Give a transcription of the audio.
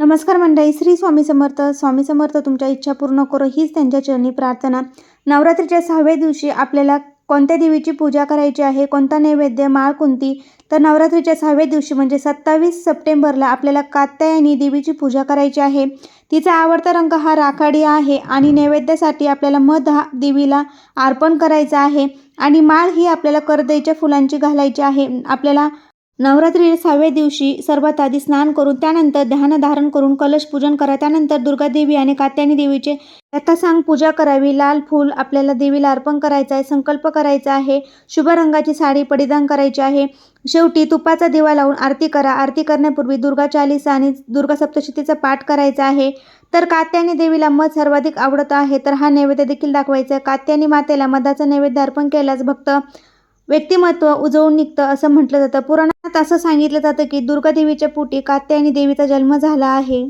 नमस्कार मंडळी श्री स्वामी समर्थ. स्वामी समर्थ तुमच्या इच्छा पूर्ण करो हीच त्यांच्या चरणी प्रार्थना. नवरात्रीच्या सहाव्या दिवशी आपल्याला कोणत्या देवीची पूजा करायची आहे कोणता नैवेद्य माळ कोणती? तर नवरात्रीच्या सहाव्या दिवशी म्हणजे सत्तावीस सप्टेंबरला आपल्याला कात्यायनी देवीची पूजा करायची आहे. तिचा आवडता रंग हा राखाडी आहे आणि नैवेद्यासाठी आपल्याला मध हा देवीला अर्पण करायचा आहे. आणि माळ ही आपल्याला करदईच्या फुलांची घालायची आहे. आपल्याला नवरात्री सहाव्या दिवशी सर्वात आधी स्नान करून त्यानंतर ध्यान धारण करून कलश पूजन करा त्यानंतर दुर्गादेवी आणि कात्यानी देवीचे यथासांग पूजा करावी. लाल फूल आपल्याला देवीला अर्पण करायचं आहे संकल्प करायचा आहे. शुभ रंगाची साडी परिधान करायची आहे. शेवटी तुपाचा दिवा लावून आरती करा. आरती करण्यापूर्वी दुर्गा चालीसा आणि दुर्गा सप्तशतीचा पाठ करायचा आहे. तर कात्यानी देवीला मध सर्वाधिक आवडत आहे तर हा नैवेद्य देखील दाखवायचा आहे. कात्यानी मातेला मधाचं नैवेद्य अर्पण केल्यास भक्त व्यक्तिमत्व उजवून निघतं असं म्हटलं जातं. पुराणात असं सांगितलं जातं की दुर्गा देवीच्या पोटी कात्यायनी देवीचा जन्म झाला आहे.